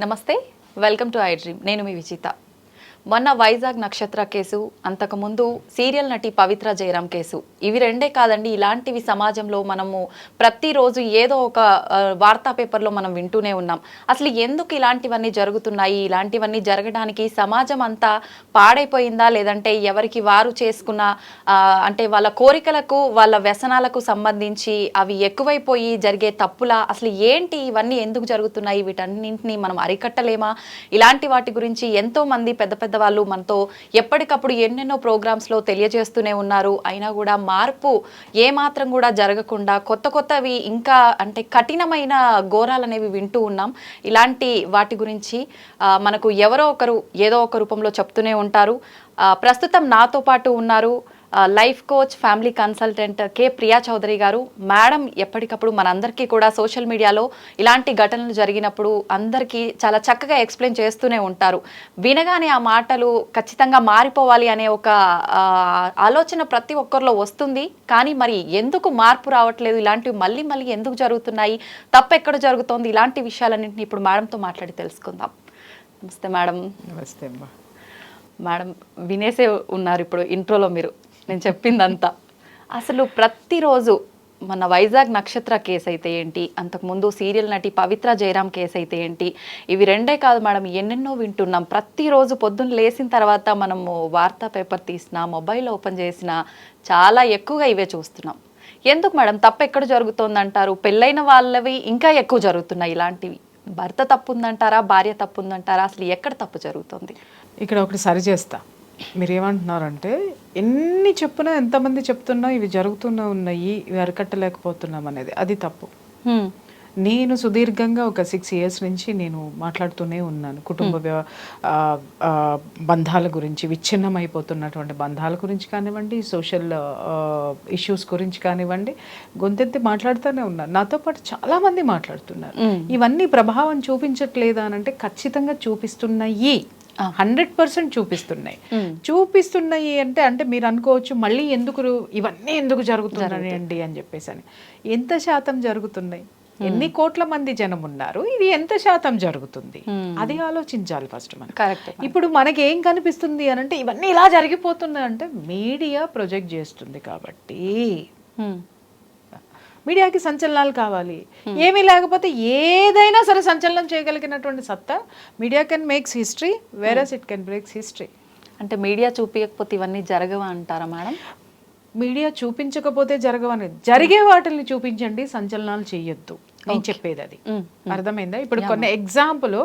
నమస్తే welcome to I dream. నేను మీ విచిత మొన్న వైజాగ్ నక్షత్ర కేసు అంతకుముందు సీరియల్ నటి పవిత్ర జయరాం కేసు. ఇవి రెండే కాదండి ఇలాంటివి సమాజంలో మనము ప్రతిరోజు ఏదో ఒక వార్తా పేపర్లో మనం వింటూనే ఉన్నాం. అసలు ఎందుకు ఇలాంటివన్నీ జరుగుతున్నాయి? ఇలాంటివన్నీ జరగడానికి సమాజం అంతా పాడైపోయిందా? లేదంటే ఎవరికి వారు చేసుకున్న అంటే వాళ్ళ కోరికలకు వాళ్ళ వ్యసనాలకు సంబంధించి అవి ఎక్కువైపోయి జరిగే తప్పులా? అసలు ఏంటి ఇవన్నీ ఎందుకు జరుగుతున్నాయి? వీటన్నింటినీ మనం అరికట్టలేమా? ఇలాంటి వాటి గురించి ఎంతోమంది పెద్ద పెద్ద వాళ్ళు మనతో ఎప్పటికప్పుడు ఎన్నెన్నో ప్రోగ్రామ్స్లో తెలియజేస్తూనే ఉన్నారు. అయినా కూడా మార్పు ఏ మాత్రం కూడా జరగకుండా కొత్త కొత్తవి ఇంకా అంటే కఠినమైన ఘోరాలు అనేవి వింటూ ఉన్నాం. ఇలాంటి వాటి గురించి మనకు ఎవరో ఒకరు ఏదో ఒక రూపంలో చెప్తూనే ఉంటారు. ప్రస్తుతం నాతో పాటు ఉన్నారు life coach family consultant K Priya Chowdary గారు మేడం ఎప్పటికప్పుడు మనందరికీ కూడా సోషల్ మీడియాలో ఇలాంటి ఘటనలు జరిగినప్పుడు అందరికీ చాలా చక్కగా ఎక్స్ప్లెయిన్ చేస్తూనే ఉంటారు. వినగానే ఆ మాటలు ఖచ్చితంగా మారిపోవాలి అనే ఒక ఆలోచన ప్రతి ఒక్కరిలో వస్తుంది. కానీ మరి ఎందుకు మార్పు రావట్లేదు? ఇలాంటివి మళ్ళీ మళ్ళీ ఎందుకు జరుగుతున్నాయి? తప్పు ఎక్కడ జరుగుతోంది? ఇలాంటి విషయాలన్నింటినీ ఇప్పుడు మేడంతో మాట్లాడి తెలుసుకుందాం. నమస్తే మేడం. నమస్తే అమ్మా. మేడం వినేసే ఉన్నారు ఇప్పుడు ఇంట్రోలో మీరు. నేను చెప్పిందంతా. అసలు ప్రతిరోజు మన వైజాగ్ నక్షత్ర కేసు అయితే ఏంటి? అంతకుముందు సీరియల్ నటి పవిత్ర జయరాం కేసు అయితే ఏంటి? ఇవి రెండే కాదు మేడం ఎన్నెన్నో వింటున్నాం. ప్రతిరోజు పొద్దున్న లేచిన తర్వాత మనము వార్తా పేపర్ తీసినా మొబైల్ ఓపెన్ చేసినా చాలా ఎక్కువగా ఇవే చూస్తున్నాం. ఎందుకు మేడం? తప్పు ఎక్కడ జరుగుతోంది అంటారు పెళ్ళైన వాళ్ళవి ఇంకా ఎక్కువ జరుగుతున్నాయి ఇలాంటివి. భర్త తప్పు ఉందంటారా భార్య తప్పు ఉందంటారా అసలు ఎక్కడ తప్పు జరుగుతుంది? ఇక్కడ ఒకటి సరి చేస్తా మీరు ఏమంటున్నారంటే ఎన్ని చెప్పినా ఎంతమంది చెప్తున్నా ఇవి జరుగుతూనే ఉన్నాయి ఇవి అరికట్టలేకపోతున్నాం అనేది అది తప్పు. నేను సుదీర్ఘంగా ఒక సిక్స్ ఇయర్స్ నుంచి నేను మాట్లాడుతూనే ఉన్నాను. కుటుంబ బంధాల గురించి విచ్ఛిన్నమైపోతున్నటువంటి బంధాల గురించి కానివ్వండి సోషల్ ఇష్యూస్ గురించి కానివ్వండి గొంతెత్తి మాట్లాడుతూనే ఉన్నాను. నాతో పాటు చాలా మంది మాట్లాడుతున్నారు ఇవన్నీ ప్రభావం చూపించట్లేదా అని అంటే ఖచ్చితంగా చూపిస్తున్నాయి. హండ్రెడ్ పర్సెంట్ చూపిస్తున్నాయి. చూపిస్తున్నాయి అంటే అంటే మీరు అనుకోవచ్చు మళ్ళీ ఎందుకు ఇవన్నీ ఎందుకు జరుగుతున్నాయండి అని చెప్పేసి అని ఎంత శాతం జరుగుతున్నాయి? ఎన్ని కోట్ల మంది జనం ఉన్నారు? ఇది ఎంత శాతం జరుగుతుంది? అది ఆలోచించాలి ఫస్ట్ మనం. కరెక్ట్. ఇప్పుడు మనకి ఏం కనిపిస్తుంది అని అంటే ఇవన్నీ ఇలా జరిగిపోతున్నాయి అంటే మీడియా ప్రొజెక్ట్ చేస్తుంది కాబట్టి మీడియాకి సంచలనాలు కావాలి. ఏమీ లేకపోతే ఏదైనా సరే సంచలనం చేయగలిగినటువంటి సత్తా media can makes history whereas it can breaks history అంటే మీడియా చూపించకపోతే ఇవన్నీ జరగవా అంటారా మేడం? మీడియా చూపించకపోతే జరగవనేది జరిగే వాటిని చూపించండి సంచలనాలు చేయొద్దు. నేను చెప్పేది అది అర్థమైందా? ఇప్పుడు కొన్ని ఎగ్జాంపుల్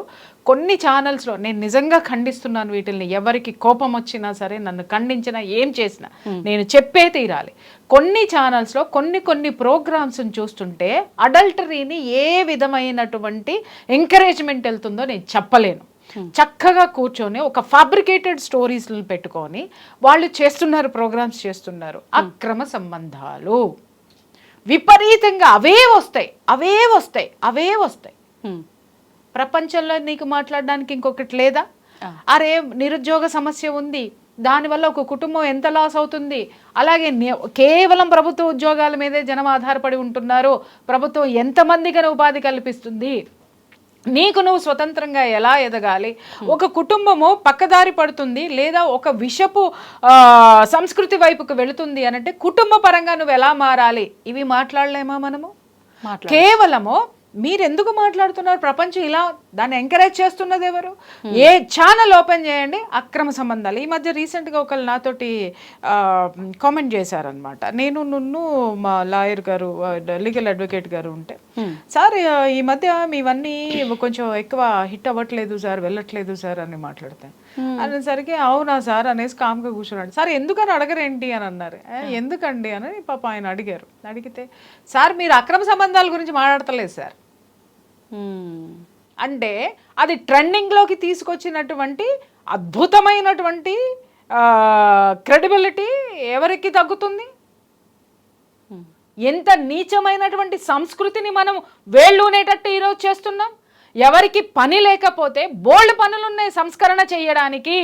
కొన్ని ఛానల్స్లో నేను నిజంగా ఖండిస్తున్నాను వీటిని ఎవరికి కోపం వచ్చినా సరే నన్ను ఖండించినా ఏం చేసినా నేను చెప్పే తీరాలి. కొన్ని ఛానల్స్లో కొన్ని కొన్ని ప్రోగ్రామ్స్ చూస్తుంటే అడల్టరీని ఏ విధమైనటువంటి ఎంకరేజ్మెంట్ వెళ్తుందో నేను చెప్పలేను. చక్కగా కూర్చొని ఒక ఫ్యాబ్రికేటెడ్ స్టోరీస్ పెట్టుకొని వాళ్ళు చేస్తున్నారు ప్రోగ్రామ్స్ చేస్తున్నారు. అక్రమ సంబంధాలు. విపరీతంగా అవే వస్తాయి అవే వస్తాయి అవే వస్తాయి. ప్రపంచంలో నీకు మాట్లాడడానికి ఇంకొకటి లేదా? అరే నిరుద్యోగ సమస్య ఉంది దానివల్ల ఒక కుటుంబం ఎంత లాస్ అవుతుంది? అలాగే కేవలం ప్రభుత్వ ఉద్యోగాల మీదే జనం ఆధారపడి ఉంటున్నారు ప్రభుత్వం ఎంతమందికి ఉపాధి కల్పిస్తుంది? నీకు నువ్వు స్వతంత్రంగా ఎలా ఎదగాలి? ఒక కుటుంబము పక్కదారి పడుతుంది లేదా ఒక విషపు సంస్కృతి వైపుకు వెళుతుంది అనంటే కుటుంబ పరంగా నువ్వు ఎలా మారాలి? ఇవి మాట్లాడలేమా మనము? కేవలము మీరు ఎందుకు మాట్లాడుతున్నారు? ప్రపంచం ఇలా దాన్ని ఎంకరేజ్ చేస్తున్నది ఎవరు? ఏ ఛానల్ ఓపెన్ చేయండి అక్రమ సంబంధాలు. ఈ మధ్య రీసెంట్గా ఒకళ్ళు నాతోటి కామెంట్ చేశారనమాట నేను నున్ను మా లాయర్ గారు లీగల్ అడ్వకేట్ గారు ఉంటే సార్ ఈ మధ్య మీవన్నీ కొంచెం ఎక్కువ హిట్ అవ్వట్లేదు సార్ వెళ్ళట్లేదు సార్ అని మాట్లాడతాను. అనేసరికి అవునా సార్ అనేసి కామ్గా కూర్చున్నాడు. సార్ ఎందుకని అడగరేంటి? అని అన్నారు. "ఏ, ఎందుకండి? అని పాప ఆయన అడిగారు. అడిగితే సార్ మీరు అక్రమ సంబంధాల గురించి మాట్లాడతలేదు సార్. అంటే అది ట్రెండింగ్లోకి తీసుకొచ్చినటువంటి అద్భుతమైనటువంటి క్రెడిబిలిటీ ఎవరికి తగ్గుతుంది? ఎంత నీచమైనటువంటి సంస్కృతిని మనం వేళ్ళూనేటట్టు ఈరోజు చేస్తున్నాం? ఎవరికి పని లేకపోతే బోల్డ్ పనులున్నాయి సంస్కరణ చేయడానికి.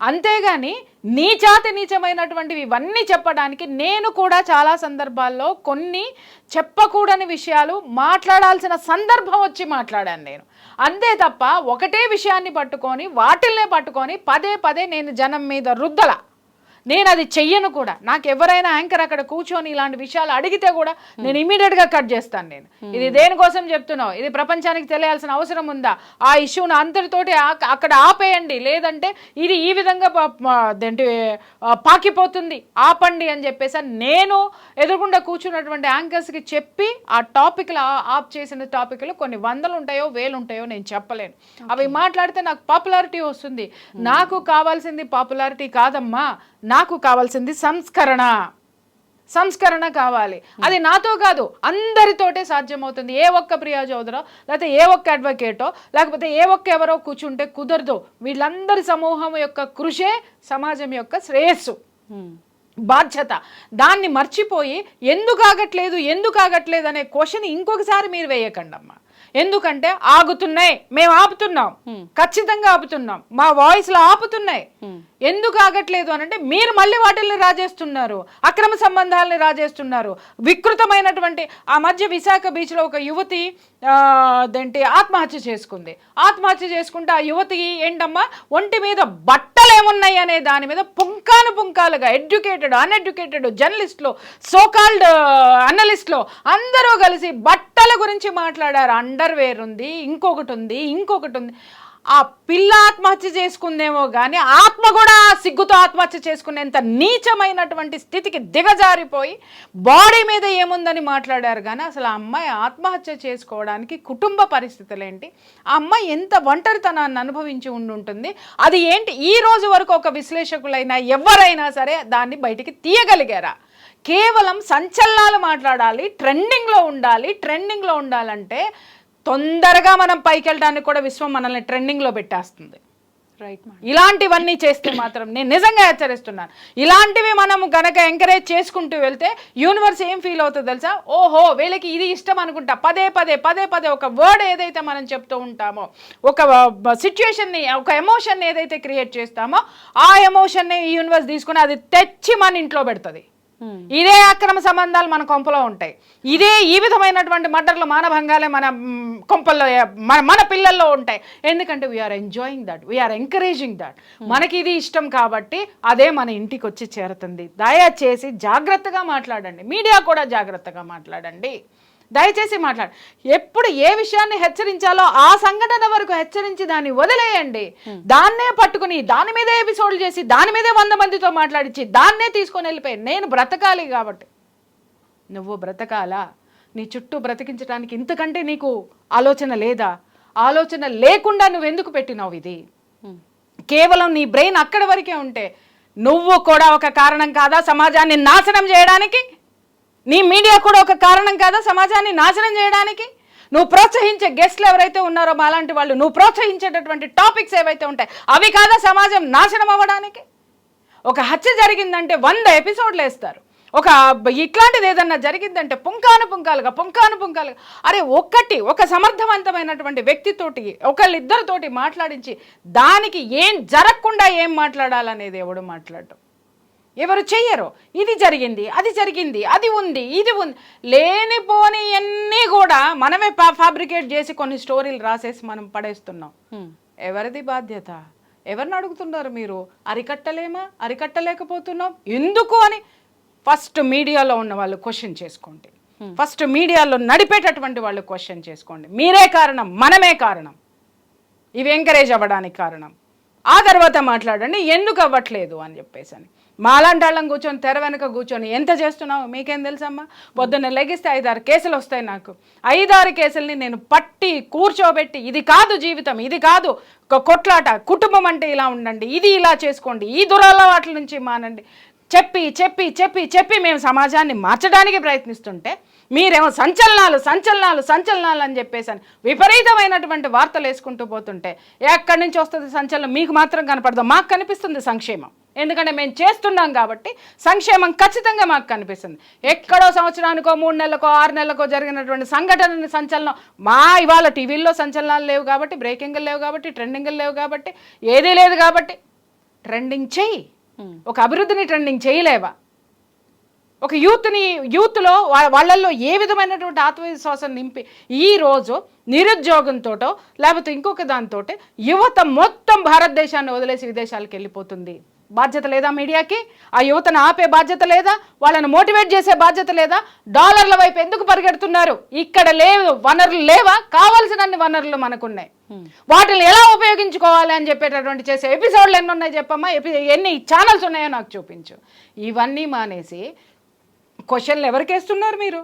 అంతేగాని నీచాతి నీచమైనటువంటివి ఇవన్నీ చెప్పడానికి నేను కూడా చాలా సందర్భాల్లో కొన్ని చెప్పకూడని విషయాలు మాట్లాడాల్సిన సందర్భం వచ్చి మాట్లాడాను నేను. అంతే తప్ప ఒకటే విషయాన్ని పట్టుకొని వాటిల్నే పట్టుకొని పదే పదే నేను జనం మీద రుద్దల. నేను అది చెయ్యను కూడా. నాకు ఎవరైనా యాంకర్ అక్కడ కూర్చొని ఇలాంటి విషయాలు అడిగితే కూడా నేను immediate గా కట్ చేస్తాను నేను. ఇది దేనికోసం చెప్తున్నావు? ఇది ప్రపంచానికి తెలియాల్సిన అవసరం ఉందా? ఆ ఇష్యూని అందరితోటి అక్కడ ఆపేయండి. లేదంటే ఇది ఈ విధంగా పాకిపోతుంది. ఆపండి అని చెప్పేసి నేను ఎదురుగుండా కూర్చున్నటువంటి యాంకర్స్కి చెప్పి ఆ టాపిక్లు ఆప్ చేసిన టాపిక్లు కొన్ని వందలు ఉంటాయో వేలు ఉంటాయో నేను చెప్పలేను. అవి మాట్లాడితే నాకు పాపులారిటీ వస్తుంది. నాకు కావాల్సింది పాపులారిటీ కాదమ్మా. నాకు కావాల్సింది సంస్కరణ. సంస్కరణ కావాలి. అది నాతో కాదు అందరితోటే సాధ్యమవుతుంది. ఏ ఒక్క ప్రియా చౌదరో లేకపోతే ఏ ఒక్క అడ్వకేటో లేకపోతే ఏ ఒక్క ఎవరో కూర్చుంటే కుదరదు. వీళ్ళందరి సమూహం యొక్క కృషే సమాజం యొక్క శ్రేయస్సు. బాధ్యత. దాన్ని మర్చిపోయి ఎందుకు ఆగట్లేదు ఎందుకు ఆగట్లేదు అనే క్వశ్చన్ ఇంకొకసారి మీరు వేయకండి అమ్మా ఎందుకంటే ఆగుతున్నాయి. మేము ఆపుతున్నాం. ఖచ్చితంగా ఆపుతున్నాం. మా వాయిస్లో ఆపుతున్నాయి. ఎందుకు ఆగట్లేదు అని అంటే మీరు మళ్ళీ వాటిల్ని రాజేస్తున్నారు. అక్రమ సంబంధాలని రాజేస్తున్నారు. వికృతమైనటువంటి ఆ మధ్య విశాఖ బీచ్లో ఒక యువతి అదేంటి ఆత్మహత్య చేసుకుంది. ఆత్మహత్య చేసుకుంటే ఆ యువతి ఏంటమ్మా ఒంటి మీద బట్టలు ఏమున్నాయి అనే దాని మీద పుంకాను పుంకాలుగా ఎడ్యుకేటెడ్ అన్ఎడ్యుకేటెడ్ జర్నలిస్టులు సోకాల్డ్ అనలిస్టులు అందరూ కలిసి బట్టల గురించి మాట్లాడారు. అండర్ వేర్ ఉంది ఇంకొకటి ఉంది ఇంకొకటి ఉంది. ఆ పిల్ల ఆత్మహత్య చేసుకుందేమో కానీ ఆత్మ కూడా సిగ్గుతో ఆత్మహత్య చేసుకునేంత నీచమైనటువంటి స్థితికి దిగజారిపోయి బాడీ మీద ఏముందని మాట్లాడారు కానీ అసలు ఆ అమ్మాయి ఆత్మహత్య చేసుకోవడానికి కుటుంబ పరిస్థితులు ఏంటి ఆ అమ్మాయి ఎంత ఒంటరితనాన్ని అనుభవించి ఉండి ఉంటుంది అది ఏంటి? ఈ రోజు వరకు ఒక విశ్లేషకులైనా ఎవరైనా సరే దాన్ని బయటికి తీయగలిగారా? కేవలం సంచలనాలు మాట్లాడాలి ట్రెండింగ్లో ఉండాలి ట్రెండింగ్లో ఉండాలంటే తొందరగా మనం పైకి వెళ్ళడానికి కూడా విశ్వం మనల్ని ట్రెండింగ్లో పెట్టేస్తుంది. రైట్ ఇలాంటివన్నీ చేస్తే మాత్రం నేను నిజంగా హెచ్చరిస్తున్నాను. ఇలాంటివి మనం గనక ఎంకరేజ్ చేసుకుంటూ వెళ్తే యూనివర్స్ ఏం ఫీల్ అవుతుందో తెలుసా? ఓహో వీళ్ళకి ఇది ఇష్టం అనుకుంటా. పదే పదే పదే పదే ఒక వర్డ్ ఏదైతే మనం చెప్తూ ఉంటామో ఒక సిచ్యుయేషన్ని ఒక ఎమోషన్ ఏదైతే క్రియేట్ చేస్తామో ఆ ఎమోషన్ని యూనివర్స్ తీసుకుని అది తెచ్చి మన ఇంట్లో పెడుతుంది. ఇదే అక్రమ సంబంధాలు మన కొంపలో ఉంటాయి. ఇదే ఈ విధమైనటువంటి మర్డర్లు మానభంగాలే మన కొంపల్లో మన మన పిల్లల్లో ఉంటాయి. ఎందుకంటే we are enjoying that we are encouraging that మనకి ఇది ఇష్టం కాబట్టి అదే మన ఇంటికి వచ్చి చేరుతుంది. దయచేసి జాగ్రత్తగా మాట్లాడండి. మీడియా కూడా జాగ్రత్తగా మాట్లాడండి. దయచేసి మాట్లాడు. ఎప్పుడు ఏ విషయాన్ని హెచ్చరించాలో ఆ సంఘటన వరకు హెచ్చరించి దాన్ని వదిలేయండి. దాన్నే పట్టుకుని దాని మీదే ఎపిసోడ్లు చేసి దాని మీదే వంద మందితో మాట్లాడించి దాన్నే తీసుకొని వెళ్ళిపోయి నేను బ్రతకాలి కాబట్టి. నువ్వు బ్రతకాలా? నీ చుట్టూ బ్రతికించడానికి ఇంతకంటే నీకు ఆలోచన లేదా? ఆలోచన లేకుండా నువ్వు ఎందుకు పెట్టినావు ఇది? కేవలం నీ బ్రెయిన్ అక్కడి వరకే ఉంటే నువ్వు కూడా ఒక కారణం కాదా సమాజాన్ని నాశనం చేయడానికి? నీ మీడియా కూడా ఒక కారణం కాదా సమాజాన్ని నాశనం చేయడానికి? నువ్వు ప్రోత్సహించే గెస్ట్లు ఎవరైతే ఉన్నారో మాలాంటి వాళ్ళు నువ్వు ప్రోత్సహించేటటువంటి టాపిక్స్ ఏవైతే ఉంటాయి అవి కాదా సమాజం నాశనం అవ్వడానికి? ఒక హత్య జరిగిందంటే వంద ఎపిసోడ్లు వేస్తారు. ఒక ఇట్లాంటిది ఏదన్నా జరిగిందంటే పుంకాను పుంకాలుగా పుంకాను పుంకాలుగా. అరే ఒక్కటి ఒక సమర్థవంతమైనటువంటి వ్యక్తితోటి ఒకళ్ళిద్దరితోటి మాట్లాడించి దానికి ఏం జరగకుండా ఏం మాట్లాడాలనేది ఎవడు మాట్లాడటం ఎవరు చెయ్యరు. ఇది జరిగింది అది జరిగింది అది ఉంది ఇది ఉంది లేనిపోని అన్నీ కూడా మనమే ఫ్యాబ్రికేట్ చేసి కొన్ని స్టోరీలు రాసేసి మనం పడేస్తున్నాం. ఎవరిది బాధ్యత? ఎవరిని అడుగుతున్నారు మీరు? అరికట్టలేమా? అరికట్టలేకపోతున్నాం? ఎందుకు అని ఫస్ట్ మీడియాలో ఉన్న వాళ్ళు క్వశ్చన్ చేసుకోండి. ఫస్ట్ మీడియాలో నడిపేటటువంటి వాళ్ళు క్వశ్చన్ చేసుకోండి. మీరే కారణం మనమే కారణం. ఇవి ఎంకరేజ్ అవ్వడానికి కారణం. ఆ తర్వాత మాట్లాడండి ఎందుకు అవ్వట్లేదు అని చెప్పేసి అని. మాలాంటాళ్ళం కూర్చొని తెర వెనక కూర్చొని ఎంత చేస్తున్నావు? మీకేం తెలుసమ్మా? పొద్దున్న లెగిస్తే ఐదారు కేసులు వస్తాయి నాకు. ఐదారు కేసుల్ని నేను పట్టి కూర్చోబెట్టి ఇది కాదు జీవితం ఇది కాదు ఒక కొట్లాట కుటుంబం అంటే ఇలా ఉండండి ఇది ఇలా చేసుకోండి ఈ దురలవాట్ల నుంచి మానండి. చెప్పి చెప్పి చెప్పి చెప్పి మేము సమాజాన్ని మార్చడానికి ప్రయత్నిస్తుంటే మీరేమో సంచలనాలు సంచలనాలు సంచలనాలు అని చెప్పేసి విపరీతమైనటువంటి వార్తలు వేసుకుంటూ పోతుంటే ఎక్కడి నుంచి వస్తుంది సంచలనం? మీకు మాత్రం కనపడదు. మాకు కనిపిస్తుంది సంక్షేమం. ఎందుకంటే మేము చేస్తున్నాం కాబట్టి సంక్షేమం ఖచ్చితంగా మాకు కనిపిస్తుంది. ఎక్కడో సంవత్సరానికో మూడు నెలలకో ఆరు నెలలకో జరిగినటువంటి సంఘటన సంచలనం మా ఇవాళ టీవీల్లో సంచలనాలు లేవు కాబట్టి బ్రేకింగ్లు లేవు కాబట్టి ట్రెండింగ్లు లేవు కాబట్టి ఏదీ లేదు కాబట్టి ట్రెండింగ్ ఉమ్, ఒక అభివృద్ధిని ట్రెండింగ్ చేయలేవా? ఒక యూత్ని యూత్లో వాళ్ళల్లో ఏ విధమైనటువంటి ఆత్మవిశ్వాసం నింపి ఈ రోజు నిరుద్యోగంతోటో లేకపోతే ఇంకొక దాంతో యువత మొత్తం భారతదేశాన్ని వదిలేసి విదేశాలకు వెళ్ళిపోతుంది. బాధ్యత లేదా మీడియాకి? ఆ యువతను ఆపే బాధ్యత లేదా? వాళ్ళని మోటివేట్ చేసే బాధ్యత లేదా? డాలర్ల వైపు ఎందుకు పరిగెడుతున్నారు? ఇక్కడ లేవు వనరులు లేవా? కావాల్సినన్ని వనరులు మనకున్నాయి. వాటిని ఎలా ఉపయోగించుకోవాలి అని చెప్పేటటువంటి చేసే ఎపిసోడ్లు ఎన్ని ఉన్నాయి చెప్పమ్మా? ఎన్ని ఛానల్స్ ఉన్నాయో నాకు చూపించు. ఇవన్నీ మానేసి క్వశ్చన్లు ఎవరికి వేస్తున్నారు మీరు?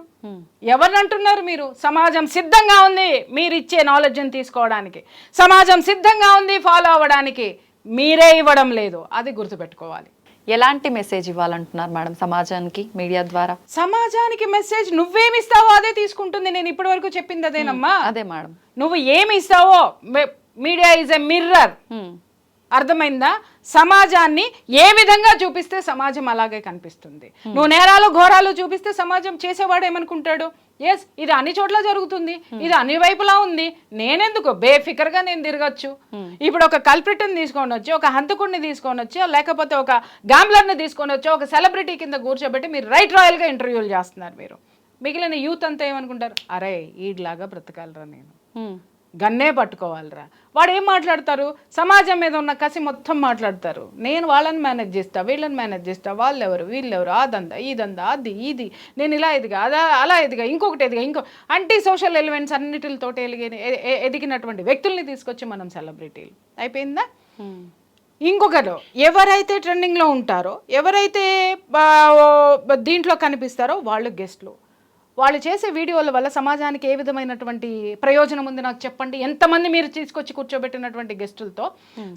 ఎవరిని అంటున్నారు మీరు? సమాజం సిద్ధంగా ఉంది మీరు ఇచ్చే నాలెడ్జ్ని తీసుకోవడానికి. సమాజం సిద్ధంగా ఉంది ఫాలో అవ్వడానికి మీరే ఇవ్వడం లేదు. అది గుర్తుపెట్టుకోవాలి. ఎలాంటి మెసేజ్ ఇవ్వాలంటున్నారు మేడం సమాజానికి మీడియా ద్వారా? సమాజానికి మెసేజ్ నువ్వేమిస్తావో అదే తీసుకుంటుంది. నేను ఇప్పటి వరకు చెప్పింది అదేనమ్మా? అదే మేడం. నువ్వు ఏమి ఇస్తావో మీడియా ఈజ్ ఎ మిర్రర్. అర్థమైందా? సమాజాన్ని ఏ విధంగా చూపిస్తే సమాజం అలాగే కనిపిస్తుంది? నువ్వు నేరాలు ఘోరాలు చూపిస్తే సమాజం చేసేవాడు ఏమనుకుంటాడు? ఎస్ ఇది అన్ని చోట్ల జరుగుతుంది. ఇది అన్ని వైపులా ఉంది. నేనెందుకు? బేఫికర్గా నేను తిరగచ్చు. ఇప్పుడు ఒక కల్ప్రిట్ని తీసుకొని వచ్చి ఒక హంతకుడిని తీసుకొని వచ్చి లేకపోతే ఒక గ్యాంబ్లర్ని తీసుకొని వచ్చి ఒక సెలబ్రిటీ కింద కూర్చోబెట్టి మీరు రైట్ రాయల్గా ఇంటర్వ్యూలు చేస్తున్నారు మీరు. మిగిలిన యూత్ అంతా ఏమనుకుంటారు? అరే ఈడ్లాగా బ్రతకాలరా నేను. గన్నే పట్టుకోవాలిరా. వాడు ఏం మాట్లాడతారు? సమాజం మీద ఉన్న కసి మొత్తం మాట్లాడతారు. నేను వాళ్ళని మేనేజ్ చేస్తా వీళ్ళని మేనేజ్ చేస్తా వాళ్ళెవరు వీళ్ళెవరు ఆ దందా ఈ దందా అది ఇది. నేను ఇలా ఎదిగా అదా అలా ఎదిగా ఇంకొకటి ఎదిగా ఇంకో అంటీ సోషల్ ఎలిమెంట్స్ అన్నిటితో ఎదిగి ఎ- ఎ- ఎదిగినటువంటి వ్యక్తుల్ని తీసుకొచ్చి మనం సెలబ్రిటీలు అయిపోయిందా? ఇంకొకరు ఎవరైతే ట్రెండింగ్లో ఉంటారో ఎవరైతే దీంట్లో కనిపిస్తారో వాళ్ళు గెస్ట్లు వాళ్ళు చేసే వీడియోల వల్ల సమాజానికి ఏ విధమైనటువంటి ప్రయోజనం ఉంది నాకు చెప్పండి. ఎంతమంది మీరు తీసుకొచ్చి కూర్చోబెట్టినటువంటి గెస్టులతో?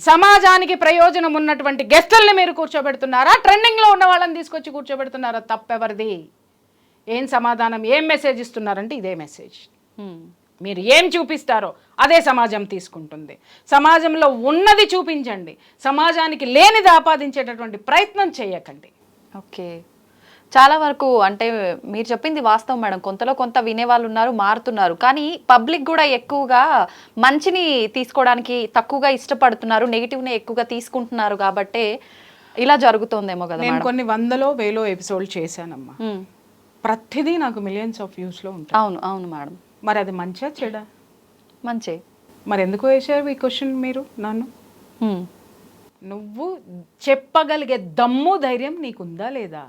సమాజానికి ప్రయోజనం ఉన్నటువంటి గెస్టుల్ని మీరు కూర్చోబెడుతున్నారా? ట్రెండింగ్లో ఉన్న వాళ్ళని తీసుకొచ్చి కూర్చోబెడుతున్నారా? తప్పెవరిది? ఏం సమాధానం? ఏం మెసేజ్ ఇస్తున్నారంటే ఇదే మెసేజ్. ఉమ్, మీరు ఏం చూపిస్తారో అదే సమాజం తీసుకుంటుంది. సమాజంలో ఉన్నది చూపించండి. సమాజానికి లేనిది ఆపాదించేటటువంటి ప్రయత్నం చేయకండి. ఓకే. చాలా వరకు అంటే మీరు చెప్పింది వాస్తవం మేడం. కొంతలో కొంత వినేవాళ్ళు ఉన్నారు మారుతున్నారు. కానీ పబ్లిక్ కూడా ఎక్కువగా మంచిని తీసుకోవడానికి తక్కువగా ఇష్టపడుతున్నారు నెగిటివ్ని ఎక్కువగా తీసుకుంటున్నారు కాబట్టే ఇలా జరుగుతోందేమో కదా నేను కొన్ని వందలో వేలో ఎపిసోడ్ చేశానమ్మా. ప్రతిదీ నాకు మిలియన్స్ ఆఫ్ వ్యూస్లో ఉంటాయి. అవును అవును మేడం. మరి అది మంచిగా చెడా? మంచి. మరి ఎందుకు వేశారు ఈ క్వశ్చన్ మీరు నన్ను? నువ్వు చెప్పగలిగే దమ్ము ధైర్యం నీకుందా లేదా?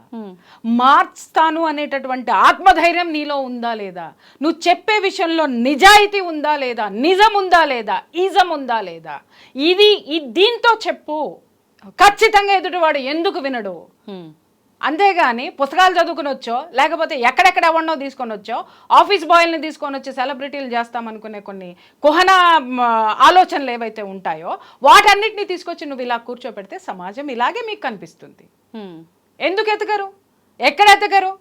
మార్చుతాను అనేటటువంటి ఆత్మధైర్యం నీలో ఉందా లేదా? నువ్వు చెప్పే విషయంలో నిజాయితీ ఉందా లేదా? నిజం ఉందా లేదా? ఈజం ఉందా లేదా? ఇది ఈ దీంతో చెప్పు. ఖచ్చితంగా ఎదుటివాడు ఎందుకు వినడు? అంతేగాని పుస్తకాలు చదువుకుని వచ్చో లేకపోతే ఎక్కడెక్కడ ఎవరినో తీసుకొని వచ్చో ఆఫీస్ బాయ్ని తీసుకొని వచ్చి సెలబ్రిటీలు చేస్తామనుకునే కొన్ని కుహన ఆలోచనలు ఏవైతే ఉంటాయో వాటన్నిటిని తీసుకొచ్చి నువ్వు ఇలా కూర్చోపెడితే సమాజం ఇలాగే మీకు కనిపిస్తుంది. ఎందుకు ఎతకరు? ఎక్కడ ఎతకరు?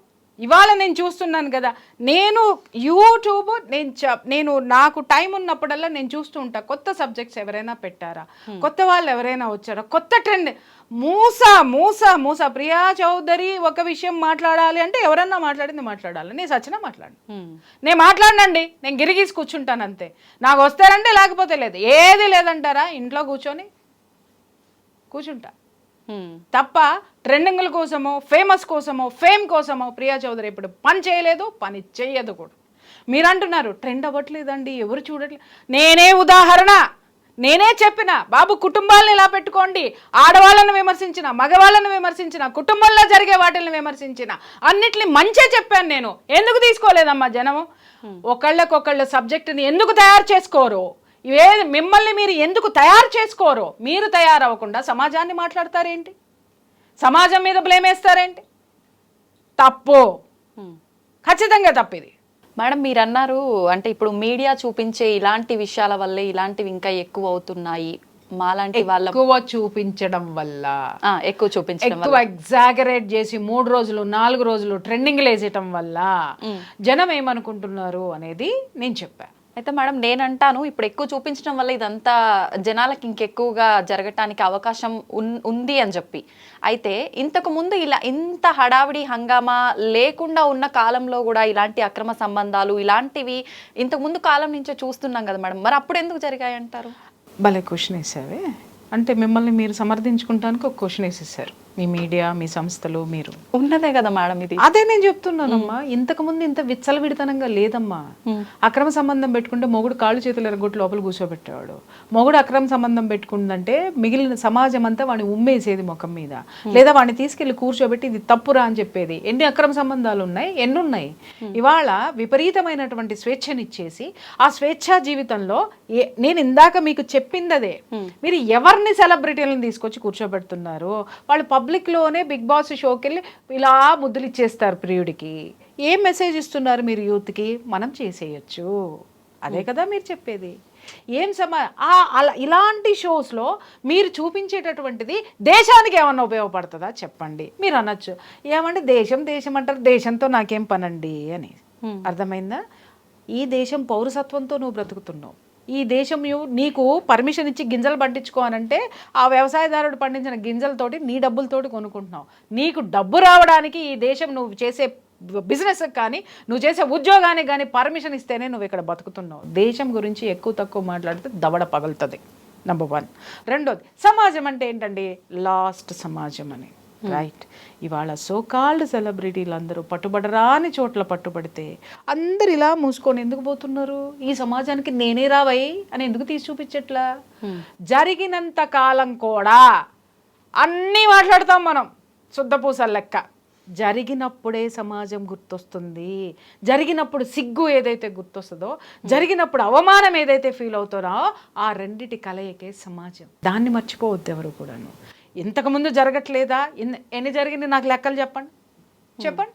ఇవాళ నేను చూస్తున్నాను కదా నేను యూట్యూబ్ నేను నేను నాకు టైం ఉన్నప్పుడల్లా నేను చూస్తూ ఉంటా. కొత్త సబ్జెక్ట్స్ ఎవరైనా పెట్టారా? కొత్త వాళ్ళు ఎవరైనా వచ్చారా? కొత్త ట్రెండ్. మూస మూస మూస. ప్రియా చౌదరి ఒక విషయం మాట్లాడాలి అంటే ఎవరన్నా మాట్లాడింది మాట్లాడాలి. నేను సచిన మాట్లాడు. నేను మాట్లాడనండి. నేను గిరిగీసి కూర్చుంటాను అంతే. నాకు వస్తారంటే లేకపోతే లేదు. ఏది లేదంటారా? ఇంట్లో కూర్చొని కూర్చుంటా. తప్ప ట్రెండింగ్ల కోసమో ఫేమస్ కోసమో ఫేమ్ కోసమో ప్రియా చౌదరి ఇప్పుడు పని చేయలేదు పని చేయదు కూడా. మీరు అంటున్నారు ట్రెండ్ అవ్వట్లేదండి ఎవరు చూడట్లేదు నేనే ఉదాహరణ. నేనే చెప్పిన బాబు కుటుంబాలను ఇలా పెట్టుకోండి. ఆడవాళ్ళని విమర్శించిన మగవాళ్ళని విమర్శించిన కుటుంబంలో జరిగే వాటిని విమర్శించిన అన్నిటిని మంచే చెప్పాను నేను. ఎందుకు తీసుకోలేదమ్మా జనము? ఒకళ్ళకొకళ్ళ సబ్జెక్టుని ఎందుకు తయారు చేసుకోరు? ఇవే మిమ్మల్ని మీరు ఎందుకు తయారు చేసుకోరు? మీరు తయారవ్వకుండా సమాజాన్ని మాట్లాడతారేంటి? సమాజం మీద బ్లేమ్ వేస్తారేంటి? తప్పు. ఖచ్చితంగా తప్పిది. మేడం మీరు అన్నారు అంటే ఇప్పుడు మీడియా చూపించే ఇలాంటి విషయాల వల్లే ఇలాంటివి ఇంకా ఎక్కువ అవుతున్నాయి. మాలాంటి వాళ్ళ ఎక్కువ చూపించడం వల్ల. ఎక్కువ చూపించడం ఎక్కువ ఎగ్జాగరేట్ చేసి మూడు రోజులు నాలుగు రోజులు ట్రెండింగ్లు వేసేయటం వల్ల జనం ఏమనుకుంటున్నారు అనేది నేను చెప్పా. అయితే మేడం నేనంటాను ఇప్పుడు ఎక్కువ చూపించడం వల్ల ఇదంతా జనాలకి ఇంకెక్కువగా జరగటానికి అవకాశం ఉన్- ఉంది అని చెప్పి. అయితే ఇంతకు ముందు ఇలా ఇంత హడావిడి హంగామా లేకుండా ఉన్న కాలంలో కూడా ఇలాంటి అక్రమ సంబంధాలు ఇలాంటివి ఇంతకుముందు కాలం నుంచే చూస్తున్నాం కదా మేడం. మరి అప్పుడు ఎందుకు జరిగాయి అంటారు భలే క్వశ్చన్ వేసావే. అంటే మిమ్మల్ని మీరు సమర్థించుకుంటానికి ఒక క్వశ్చన్ వేసేసారు. మీ మీడియా మీ సంస్థలు మీరు? ఉన్నదే కదా మేడం ఇది. అదే నేను చెప్తున్నానమ్మా. ఇంతకు ముందు ఇంత విచ్చలవిడితనంగా లేదమ్మా. అక్రమ సంబంధం పెట్టుకుంటే మొగుడు కాళ్ళు చేతులు ఎరగొట్టి లోపల కూర్చోబెట్టేవాడు. మొగుడు అక్రమ సంబంధం పెట్టుకుందంటే మిగిలిన సమాజం అంతా వాడిని ఉమ్మేసేది ముఖం మీద. లేదా వాడిని తీసుకెళ్ళి కూర్చోబెట్టి ఇది తప్పురా అని చెప్పేది. ఎన్ని అక్రమ సంబంధాలు ఉన్నాయి? ఎన్ని ఉన్నాయి ఇవాళ విపరీతమైనటువంటి స్వేచ్ఛనిచ్చేసి ఆ స్వేచ్ఛా జీవితంలో ఏ- నేను ఇందాక మీకు చెప్పింది అదే మీరు ఎవరిని సెలబ్రిటీలను తీసుకొచ్చి కూర్చోబెడుతున్నారు? వాళ్ళు పబ్లిక్ లోనే బిగ్ బాస్ షోకి వెళ్ళి ఇలా ముద్దులు ఇచ్చేస్తారు ప్రియుడికి. ఏం మెసేజ్ ఇస్తున్నారు మీరు యూత్కి మనం చేసేయచ్చు. అదే కదా మీరు చెప్పేది. ఏం సమా అలా ఇలాంటి షోస్లో మీరు చూపించేటటువంటిది దేశానికి ఏమన్నా ఉపయోగపడుతుందా చెప్పండి. మీరు అనొచ్చు. ఏమంటే దేశం దేశం అంటారు దేశంతో నాకేం పనండి అని. అర్థమైందా? ఈ దేశం పౌరసత్వంతో నువ్వు బ్రతుకుతున్నావు. ఈ దేశం నీకు పర్మిషన్ ఇచ్చి గింజలు పండించుకో అంటే ఆ వ్యవసాయదారుడు పండించిన గింజలతోటి నీ డబ్బులతోటి కొనుక్కుంటున్నావు. నీకు డబ్బు రావడానికి ఈ దేశం నువ్వు చేసే బిజినెస్ కానీ నువ్వు చేసే ఉద్యోగానికి కానీ పర్మిషన్ ఇస్తేనే నువ్వు ఇక్కడ బతుకుతున్నావు. దేశం గురించి ఎక్కువ తక్కువ మాట్లాడితే దవడ పగులుతుంది. నెంబర్ వన్ రెండోది సమాజం అంటే ఏంటండి? లాస్ట్ సమాజం అని. రైట్ ఇవాళ సోకాల్డ్ సెలబ్రిటీలు అందరూ పట్టుబడరాని చోట్ల పట్టుబడితే అందరు ఇలా మూసుకొని ఎందుకు పోతున్నారు? ఈ సమాజానికి నేనే రావై అని ఎందుకు తీసి చూపించట్లా? జరిగినంత కాలం కూడా అన్నీ మాట్లాడతాం మనం శుద్ధపూసల లెక్క. జరిగినప్పుడే సమాజం గుర్తొస్తుంది. జరిగినప్పుడు సిగ్గు ఏదైతే గుర్తొస్తుందో జరిగినప్పుడు అవమానం ఏదైతే ఫీల్ అవుతారో ఆ రెండిటి కలయికే సమాజం. దాన్ని మర్చిపోవద్దు ఎవరు కూడాను. ఇంతకుముందు జరగట్లేదా? ఎన్ని ఎన్ని జరిగింది? నాకు లెక్కలు చెప్పండి. చెప్పండి.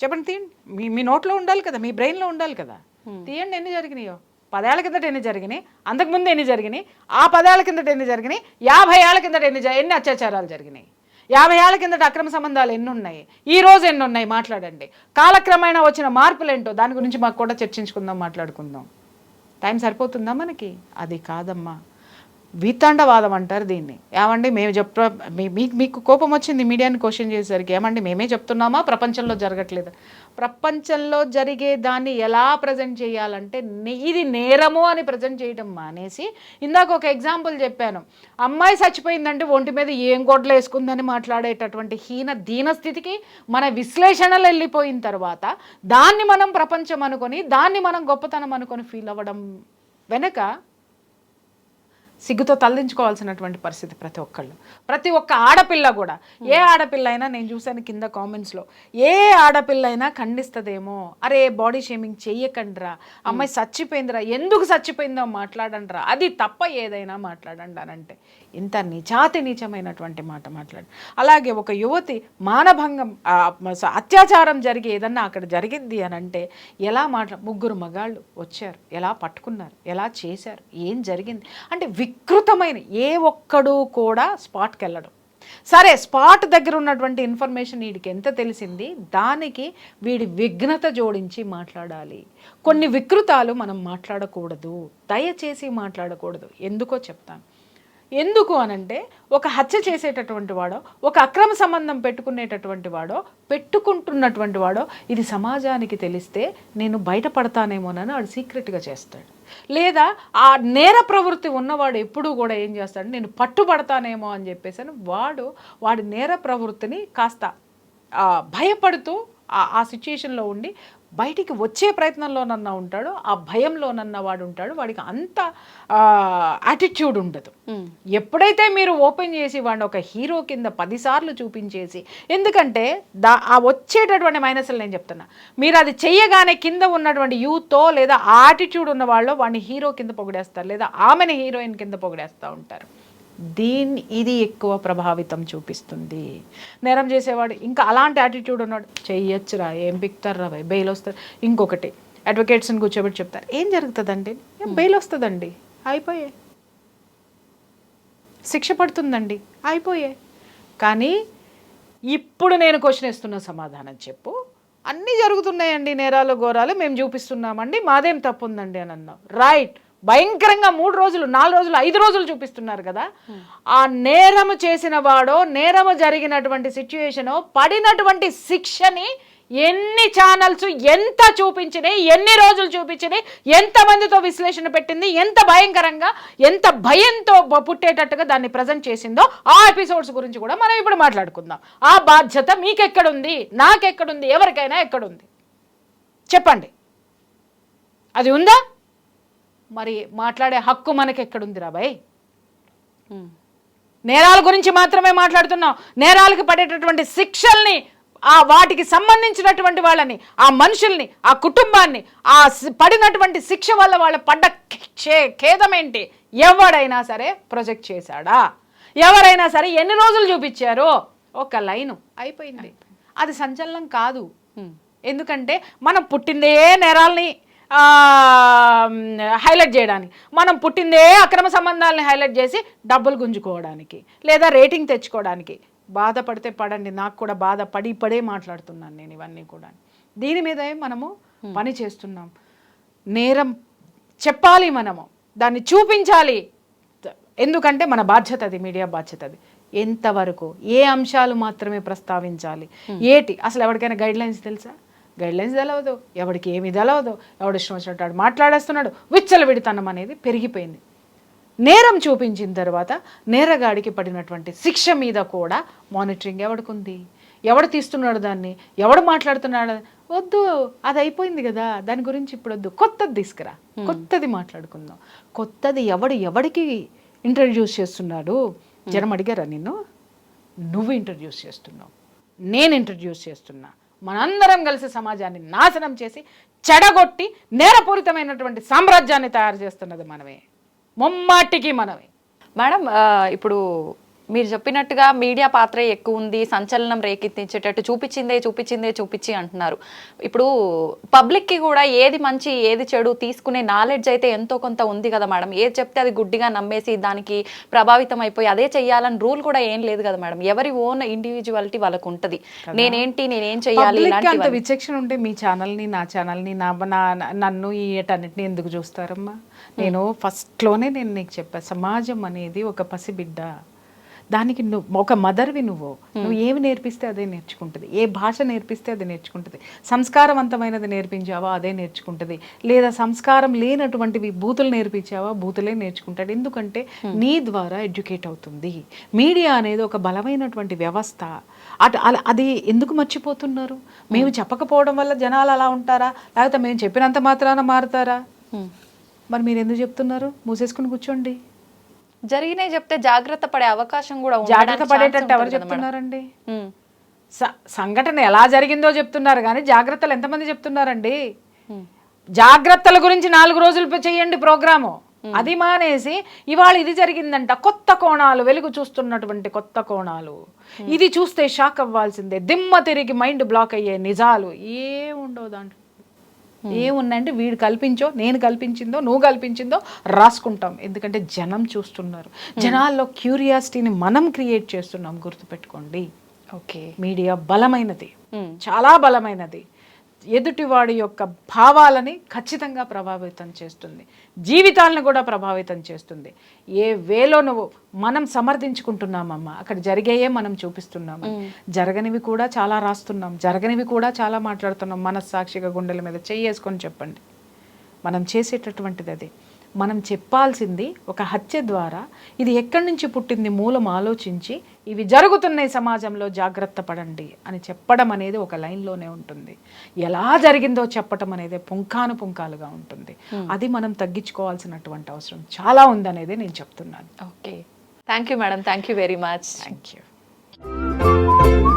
చెప్పండి తీయండి. మీ మీ నోట్లో ఉండాలి కదా మీ బ్రెయిన్లో ఉండాలి కదా. తీయండి ఎన్ని జరిగినాయో. పదేళ్ళ కిందట ఎన్ని జరిగినాయి? అంతకుముందు ఎన్ని జరిగినాయి? ఆ పదేళ్ళ కిందట ఎన్ని జరిగినాయి? యాభై ఏళ్ళ కిందట ఎన్ని ఎన్ని అత్యాచారాలు జరిగినాయి? యాభై ఏళ్ళ కిందట అక్రమ సంబంధాలు ఎన్ని ఉన్నాయి ఈ రోజు ఎన్ని ఉన్నాయి మాట్లాడండి. కాలక్రమేణా వచ్చిన మార్పులు ఏంటో దాని గురించి మాకు కూడా చర్చించుకుందాం మాట్లాడుకుందాం. టైం సరిపోతుందా మనకి? అది కాదమ్మా. వితండవాదం అంటారు దీన్ని. ఏమండి మేము చెప్తా మీ- మీకు మీకు కోపం వచ్చింది మీడియాని క్వశ్చన్ చేసేసరికి. ఏమండి మేమే చెప్తున్నామా? ప్రపంచంలో జరగట్లేదు? ప్రపంచంలో జరిగే దాన్ని ఎలా ప్రజెంట్ చేయాలంటే ఇది నేరము అని ప్రజెంట్ చేయడం మానేసి ఇందాక ఒక ఎగ్జాంపుల్ చెప్పాను. అమ్మాయి చచ్చిపోయిందంటే ఒంటి మీద ఏం గొడ్లు వేసుకుందని మాట్లాడేటటువంటి హీన దీన స్థితికి మన విశ్లేషణలు వెళ్ళిపోయిన తర్వాత దాన్ని మనం ప్రపంచం అనుకొని దాన్ని మనం గొప్పతనం అనుకొని ఫీల్ అవ్వడం వెనక సిగ్గుతో తలదించుకోవాల్సినటువంటి పరిస్థితి ప్రతి ఒక్కళ్ళు. ప్రతి ఒక్క ఆడపిల్ల కూడా. ఏ ఆడపిల్ల అయినా నేను చూశాను కింద కామెంట్స్లో ఏ ఆడపిల్ల అయినా ఖండిస్తుందేమో. అరే బాడీ షేమింగ్ చెయ్యకండిరా. అమ్మాయి చచ్చిపోయిందిరా. ఎందుకు చచ్చిపోయిందో మాట్లాడండిరా. అది తప్ప ఏదైనా మాట్లాడండి అని అంటే. ఇంత నిజాతి నీచమైనటువంటి మాట మాట్లాడు. అలాగే ఒక యువతి మానభంగం స- అత్యాచారం జరిగి ఏదన్నా అక్కడ జరిగింది అని అంటే ఎలా మాట్లా ముగ్గురు మగాళ్ళు వచ్చారు. ఎలా పట్టుకున్నారు? ఎలా చేశారు? ఏం జరిగింది? అంటే వికృతమైన ఏ ఒక్కడు కూడా స్పాట్కి వెళ్ళడం. సరే స్పాట్ దగ్గర ఉన్నటువంటి ఇన్ఫర్మేషన్ వీడికి ఎంత తెలిసింది? దానికి వీడి విఘ్నత జోడించి మాట్లాడాలి. కొన్ని వికృతాలు మనం మాట్లాడకూడదు. దయచేసి మాట్లాడకూడదు. ఎందుకో చెప్తాను. ఎందుకు అనంటే ఒక హత్య చేసేటటువంటి వాడో ఒక అక్రమ సంబంధం పెట్టుకునేటటువంటి వాడో పెట్టుకుంటున్నటువంటి వాడో ఇది సమాజానికి తెలిస్తే నేను బయటపడతానేమోనని వాడు సీక్రెట్గా చేస్తాడు. లేదా ఆ నేర ప్రవృత్తి ఉన్నవాడు ఎప్పుడూ కూడా ఏం చేస్తాడు? నేను పట్టుబడతానేమో అని చెప్పేసి అని వాడు వాడి నేర ప్రవృత్తిని కాస్త భయపడుతూ ఆ ఆ సిచ్యుయేషన్లో ఉండి బయటికి వచ్చే ప్రయత్నంలోనన్నా ఉంటాడు ఆ భయంలోనన్నా వాడు ఉంటాడు వాడికి అంత యాటిట్యూడ్ ఉండదు. ఎప్పుడైతే మీరు ఓపెన్ చేసి వాడిని ఒక హీరో కింద పదిసార్లు చూపించేసి ఎందుకంటే దా ఆ వచ్చేటటువంటి మైనస్లు నేను చెప్తున్నా. మీరు అది చెయ్యగానే కింద ఉన్నటువంటి యూత్తో లేదా ఆ యాటిట్యూడ్ ఉన్న వాళ్ళు వాడిని హీరో కింద పొగిడేస్తారు లేదా ఆమెని హీరోయిన్ కింద పొగిడేస్తూ ఉంటారు. దీన్ని ఇది ఎక్కువ ప్రభావితం చూపిస్తుంది. నేరం చేసేవాడు ఇంకా అలాంటి యాటిట్యూడ్ ఉన్నాడు చెయ్యొచ్చురా ఏం పిక్తారా బెయిల్ వస్తుంది. ఇంకొకటి అడ్వకేట్స్ని కూర్చోబెట్టి చెప్తారు ఏం జరుగుతుందండి? "ఏం బెయిల్ వస్తుందండి అయిపోయే. శిక్ష పడుతుందండి అయిపోయే. కానీ ఇప్పుడు నేను క్వశ్చన్ ఇస్తున్న సమాధానం చెప్పు. అన్నీ జరుగుతున్నాయండి నేరాలు ఘోరాలు మేము చూపిస్తున్నామండి మాదేం తప్పు ఉందండి అని అన్నావు. రైట్ భయంకరంగా మూడు రోజులు నాలుగు రోజులు ఐదు రోజులు చూపిస్తున్నారు కదా. ఆ నేరము చేసిన వాడో నేరము జరిగినటువంటి సిచ్యుయేషనో పడినటువంటి శిక్షని ఎన్ని ఛానల్స్ ఎంత చూపించినాయి ఎన్ని రోజులు చూపించినాయి ఎంత మందితో విశ్లేషణ పెట్టింది ఎంత భయంకరంగా ఎంత భయంతో పుట్టేటట్టుగా దాన్ని ప్రజెంట్ చేసిందో ఆ ఎపిసోడ్స్ గురించి కూడా మనం ఇప్పుడు మాట్లాడుకుందాం. ఆ బాధ్యత మీకెక్కడుంది నాకెక్కడుంది ఎవరికైనా ఎక్కడుంది? చెప్పండి. అది ఉందా? మరి మాట్లాడే హక్కు మనకి ఎక్కడుంది రాబాయ్ నేరాల గురించి మాత్రమే మాట్లాడుతున్నాం నేరాలకు పడేటటువంటి శిక్షల్ని ఆ వాటికి సంబంధించినటువంటి వాళ్ళని ఆ మనుషుల్ని ఆ కుటుంబాన్ని ఆ పడినటువంటి శిక్ష వల్ల వాళ్ళ పడ్డ క్షే- ఖేదం ఏంటి ఎవడైనా సరే ప్రొజెక్ట్ చేశాడా? ఎవరైనా సరే ఎన్ని రోజులు చూపించారు? ఒక లైను అయిపోయింది. అది సంచలనం కాదు. ఎందుకంటే మనం పుట్టిందే నేరాల్ని హైలైట్ చేయడానికి. మనం పుట్టిందే అక్రమ సంబంధాలని హైలైట్ చేసి డబ్బులు గుంజుకోవడానికి లేదా రేటింగ్ తెచ్చుకోవడానికి. బాధపడితే పడండి నాకు కూడా బాధ పడి పడే మాట్లాడుతున్నాను నేను ఇవన్నీ కూడా. దీని మీదే మనము పని చేస్తున్నాం. నేరం చెప్పాలి మనము. దాన్ని చూపించాలి. ఎందుకంటే మన బాధ్యత అది మీడియా బాధ్యత అది. ఎంతవరకు ఏ అంశాలు మాత్రమే ప్రస్తావించాలి. ఏటి? అసలు ఎవరికైనా గైడ్ లైన్స్ తెలుసా? గైడ్ లైన్స్ తెలవదు ఎవడికి ఏమి తెలవదు ఎవడు ఇష్టం వచ్చినట్టు మాట్లాడేస్తున్నాడు. విచ్చలవిడితనం అనేది పెరిగిపోయింది. నేరం చూపించిన తర్వాత నేరగాడికి పడినటువంటి శిక్ష మీద కూడా మానిటరింగ్ ఎవడికుంది ఎవడు తీస్తున్నాడు దాన్ని? ఎవడు మాట్లాడుతున్నాడు? వద్దు అది అయిపోయింది కదా దాని గురించి ఇప్పుడు వద్దు. కొత్తది తీసుకురా కొత్తది మాట్లాడుకుందాం. కొత్తది ఎవడు ఎవడికి ఇంట్రడ్యూస్ చేస్తున్నాడు? జనం అడిగారా నిన్ను? నువ్వు ఇంట్రడ్యూస్ చేస్తున్నావు నేను ఇంట్రడ్యూస్ చేస్తున్నా. మనందరం కలిసి సమాజాన్ని నాశనం చేసి చెడగొట్టి నేరపూరితమైనటువంటి సామ్రాజ్యాన్ని తయారు చేస్తున్నది మనమే. ముమ్మాటికి మనమే. మేడం ఇప్పుడు మీరు చెప్పినట్టుగా మీడియా పాత్ర ఎక్కువ ఉంది సంచలనం రేకెత్తించేటట్టు చూపించిందే చూపించిందే చూపించి అంటున్నారు. ఇప్పుడు పబ్లిక్కి కూడా ఏది మంచి ఏది చెడు తీసుకునే నాలెడ్జ్ అయితే ఎంతో కొంత ఉంది కదా మేడం. ఏది చెప్తే అది గుడ్డిగా నమ్మేసి దానికి ప్రభావితం అయిపోయి అదే చెయ్యాలని రూల్ కూడా ఏం లేదు కదా మేడం. ఎవరి ఓన్ ఇండివిజువాలిటీ వాళ్ళకు ఉంటుంది. నేనేంటి నేనేం చెయ్యాలి అంత విచక్షణ ఉంటే మీ ఛానల్ని నా ఛానల్ని నా నా- నన్ను ఈ ఏటన్నిటిని ఎందుకు చూస్తారమ్మా? నేను ఫస్ట్లోనే నేను నీకు చెప్పా సమాజం అనేది ఒక పసిబిడ్డ. దానికి నువ్వు ఒక మదర్వి నువ్వు. నువ్వు ఏమి నేర్పిస్తే అదే నేర్చుకుంటుంది. ఏ భాష నేర్పిస్తే అది నేర్చుకుంటుంది. సంస్కారవంతమైనది నేర్పించావా అదే నేర్చుకుంటుంది. లేదా సంస్కారం లేనటువంటివి బూతులు నేర్పించావా బూతులే నేర్చుకుంటాడు. ఎందుకంటే నీ ద్వారా ఎడ్యుకేట్ అవుతుంది. మీడియా అనేది ఒక బలమైనటువంటి వ్యవస్థ. అటు అలా అది ఎందుకు మర్చిపోతున్నారు? మేము చెప్పకపోవడం వల్ల జనాలు అలా ఉంటారా? లేకపోతే మేము చెప్పినంత మాత్రాన మారుతారా? మరి మీరు ఎందుకు చెప్తున్నారు? మూసేసుకుని కూర్చోండి. జరిగినాయి చెప్తే జాగ్రత్త పడే అవకాశం కూడా జాగ్రత్త పడేటట్టు ఎవరు. చెప్తున్నారండి? సంఘటన ఎలా జరిగిందో చెప్తున్నారు కానీ జాగ్రత్తలు ఎంతమంది చెప్తున్నారండి? జాగ్రత్తల గురించి నాలుగు రోజులు చేయండి ప్రోగ్రాము. అది మానేసి ఇవాళ ఇది జరిగిందంట. కొత్త కోణాలు వెలుగు చూస్తున్నటువంటి కొత్త కోణాలు. ఇది చూస్తే షాక్ అవ్వాల్సిందే. దిమ్మ తిరిగి మైండ్ బ్లాక్ అయ్యే నిజాలు. ఏముండవు దాంట్లో. ఏమున్నాయంటే వీడు కల్పించో నేను కల్పించిందో నువ్వు కల్పించిందో రాసుకుంటాం. ఎందుకంటే జనం చూస్తున్నారు. జనాల్లో క్యూరియాసిటీని మనం క్రియేట్ చేస్తున్నాం గుర్తుపెట్టుకోండి. ఓకే. మీడియా బలమైనది. చాలా బలమైనది. ఎదుటివాడి యొక్క భావాలని ఖచ్చితంగా ప్రభావితం చేస్తుంది. జీవితాలను కూడా ప్రభావితం చేస్తుంది. ఏ వేలో నువ్వు మనం సమర్థించుకుంటున్నామమ్మా అక్కడ జరిగేయే మనం చూపిస్తున్నాము? జరగనివి కూడా చాలా రాస్తున్నాం జరగనివి కూడా చాలా మాట్లాడుతున్నాం. మనస్సాక్షిగా గుండెల మీద చెయ్యేసుకొని చెప్పండి. మనం చేసేటటువంటిది అది. మనం చెప్పాల్సింది ఒక హత్య ద్వారా ఇది ఎక్కడి నుంచి పుట్టింది మూలం ఆలోచించి ఇవి జరుగుతున్నాయి సమాజంలో జాగ్రత్త పడండి అని చెప్పడం అనేది ఒక లైన్లోనే ఉంటుంది. ఎలా జరిగిందో చెప్పడం అనేది పుంఖాను పుంఖాలుగా ఉంటుంది. అది మనం తగ్గించుకోవాల్సినటువంటి అవసరం చాలా ఉందనేది నేను చెప్తున్నాను. Okay thank you madam thank you very much thank you